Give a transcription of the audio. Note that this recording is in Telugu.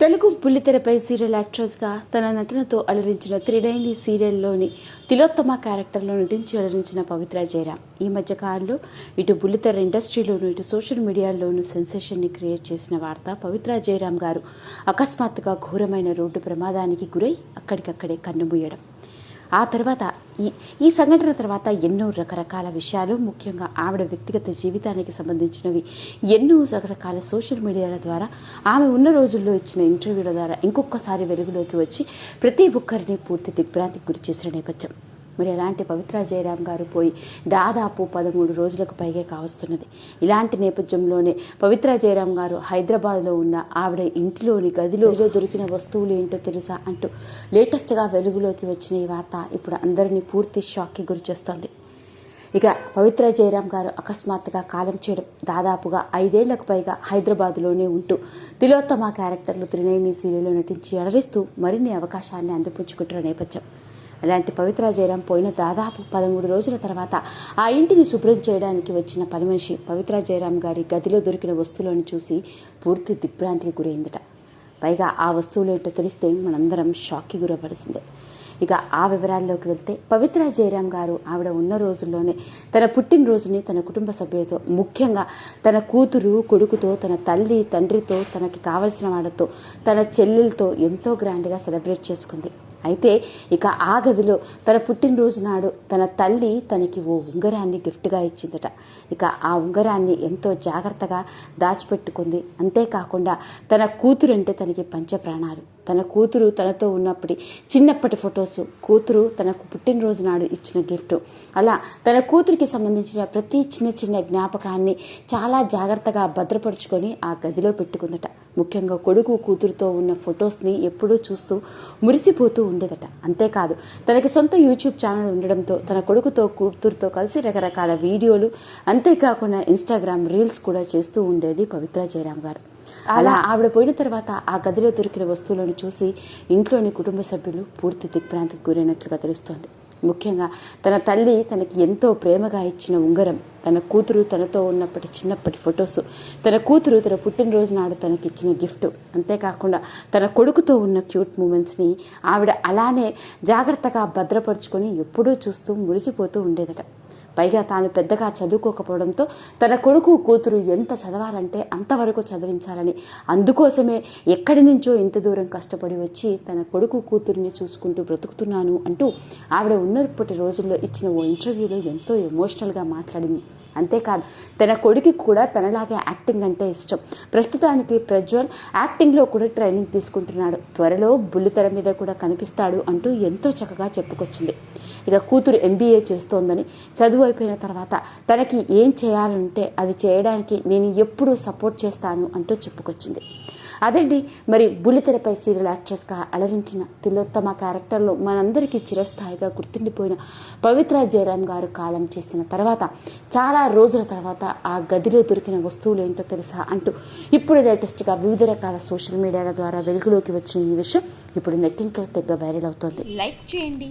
తెలుగు బుల్లితెరపై సీరియల్ యాక్ట్రెస్గా తన నటనతో అలరించిన త్రిడైంది సీరియల్లోని తిలోత్తమ క్యారెక్టర్లో నటించి అలరించిన పవిత్ర జయరామ్ ఈ మధ్య కాలంలో ఇటు బుల్లితెర ఇండస్ట్రీలోను ఇటు సోషల్ మీడియాలోను సెన్సేషన్ని క్రియేట్ చేసిన వార్త పవిత్ర జయరామ్ గారు అకస్మాత్తుగా ఘోరమైన రోడ్డు ప్రమాదానికి గురై అక్కడికక్కడే కన్నుమూయడం. ఆ తర్వాత ఈ ఈ సంఘటన తర్వాత ఎన్నో రకరకాల విషయాలు ముఖ్యంగా ఆవిడ వ్యక్తిగత జీవితానికి సంబంధించినవి ఎన్నో రకరకాల సోషల్ మీడియాల ద్వారా ఆమె ఉన్న రోజుల్లో ఇచ్చిన ఇంటర్వ్యూల ద్వారా ఇంకొకసారి వెలుగులోకి వచ్చి ప్రతి ఒక్కరిని పూర్తి దిగ్భ్రాంతికి గురి చేసిన నేపథ్యం. మరి అలాంటి పవిత్ర జయరాం గారు పోయి దాదాపు పదమూడు రోజులకు పైగే కావస్తున్నది. ఇలాంటి నేపథ్యంలోనే పవిత్ర జయరాం గారు హైదరాబాద్లో ఉన్న ఆవిడ ఇంటిలోని గదిలో దొరికిన వస్తువులు ఏంటో తెలుసా అంటూ లేటెస్ట్గా వెలుగులోకి వచ్చిన ఈ వార్త ఇప్పుడు అందరినీ పూర్తి షాక్కి గురి చేస్తోంది. ఇక పవిత్ర జయరాం గారు అకస్మాత్తుగా కాలం చేయడం దాదాపుగా ఐదేళ్ళకు పైగా హైదరాబాదులోనే ఉంటూ తిలోత్తమ క్యారెక్టర్లు త్రినేని సీరియల్లో నటించి అలరిస్తూ మరిన్ని అవకాశాన్ని అందిపుచ్చుకుంటున్న నేపథ్యం. అలాంటి పవిత్ర జయరాం పోయిన దాదాపు పదమూడు రోజుల తర్వాత ఆ ఇంటిని శుభ్రం చేయడానికి వచ్చిన పని మనిషి పవిత్ర జయరాం గారి గదిలో దొరికిన వస్తువులను చూసి పూర్తి దిగ్భ్రాంతికి గురైందట. పైగా ఆ వస్తువులు ఏంటో తెలిస్తే మనందరం షాక్కి గురవలసిందే ఇక ఆ వివరాల్లోకి వెళ్తే పవిత్ర జయరాం గారు ఆవిడ ఉన్న రోజుల్లోనే తన పుట్టినరోజుని తన కుటుంబ సభ్యులతో ముఖ్యంగా తన కూతురు కొడుకుతో తన తల్లి తండ్రితో తనకి కావలసిన వాళ్ళతో తన చెల్లెలతో ఎంతో గ్రాండ్గా సెలబ్రేట్ చేసుకుంది. అయితే ఇక ఆ గదిలో తన పుట్టినరోజు నాడు తన తల్లి తనకి ఓ ఉంగరాన్ని గిఫ్ట్గా ఇచ్చిందట. ఇక ఆ ఉంగరాన్ని ఎంతో జాగ్రత్తగా దాచిపెట్టుకుంది. అంతేకాకుండా తన కూతురు అంటే తనకి పంచప్రాణాలు. తన కూతురు తనతో ఉన్నప్పటి చిన్నప్పటి ఫొటోస్ కూతురు తనకు పుట్టినరోజు నాడు ఇచ్చిన గిఫ్ట్. అలా తన కూతురికి సంబంధించిన ప్రతి చిన్న చిన్న జ్ఞాపకాన్ని చాలా జాగ్రత్తగా భద్రపరుచుకొని ఆ గదిలో పెట్టుకుందట. ముఖ్యంగా కొడుకు కూతురుతో ఉన్న ఫొటోస్ని ఎప్పుడూ చూస్తూ మురిసిపోతూ ఉండేదట. అంతేకాదు తనకి సొంత యూట్యూబ్ ఛానల్ ఉండడంతో తన కొడుకుతో కూతురుతో కలిసి రకరకాల వీడియోలు అంతేకాకుండా ఇన్స్టాగ్రామ్ రీల్స్ కూడా చేస్తూ ఉండేది పవిత్ర జయరాం గారు. అలా ఆవిడ పోయిన తర్వాత ఆ గదిలో దొరికిన వస్తువులను చూసి ఇంట్లోని కుటుంబ సభ్యులు పూర్తి దిగ్భ్రాంతికి గురైనట్లుగా తెలుస్తోంది. ముఖ్యంగా తన తల్లి తనకి ఎంతో ప్రేమగా ఇచ్చిన ఉంగరం తన కూతురు తనతో ఉన్నప్పటి చిన్నప్పటి ఫొటోస్ తన కూతురు తన పుట్టినరోజు నాడు తనకి ఇచ్చిన గిఫ్ట్. అంతేకాకుండా తన కొడుకుతో ఉన్న క్యూట్ మూమెంట్స్ని ఆవిడ అలానే జాగ్రత్తగా భద్రపరుచుకొని ఎప్పుడూ చూస్తూ మురిసిపోతూ ఉండేదట. పైగా తాను పెద్దగా చదువుకోకపోవడంతో తన కొడుకు కూతురు ఎంత చదవాలంటే అంతవరకు చదివించాలని. అందుకోసమే ఎక్కడి నుంచో ఇంత దూరం కష్టపడి వచ్చి తన కొడుకు కూతురిని చూసుకుంటూ బ్రతుకుతున్నాను అంటూ ఆవిడ ఉన్నప్పటి రోజుల్లో ఇచ్చిన ఓ ఇంటర్వ్యూలో ఎంతో ఎమోషనల్గా మాట్లాడింది. అంతేకాదు తన కొడుకు కూడా తనలాగే యాక్టింగ్ అంటే ఇష్టం. ప్రస్తుతానికి ప్రజ్వల్ యాక్టింగ్లో కూడా ట్రైనింగ్ తీసుకుంటున్నాడు. త్వరలో బుల్లితెర మీద కూడా కనిపిస్తాడు అంటూ ఎంతో చక్కగా చెప్పుకొచ్చింది. ఇక కూతురు ఎంబీఏ చేస్తోందని చదువు అయిపోయిన తర్వాత తనకి ఏం చేయాలంటే అది చేయడానికి నేను ఎప్పుడూ సపోర్ట్ చేస్తాను అంటూ చెప్పుకొచ్చింది. అదండి మరి బుల్లితెరపై సీరియల్ యాక్ట్రెస్గా అలరించిన తిలోత్తమ క్యారెక్టర్లో మనందరికీ చిరస్థాయిగా గుర్తుండిపోయిన పవిత్ర జయరామ్ గారు కాలం చేసిన తర్వాత చాలా రోజుల తర్వాత ఆ గదిలో దొరికిన వస్తువులు ఏంటో తెలుసా అంటూ ఇప్పుడు లేటెస్ట్గా వివిధ రకాల సోషల్ మీడియాల ద్వారా వెలుగులోకి వచ్చిన ఈ విషయం ఇప్పుడు నెట్టింట్లో తెగ వైరల్ అవుతోంది. లైక్ చేయండి.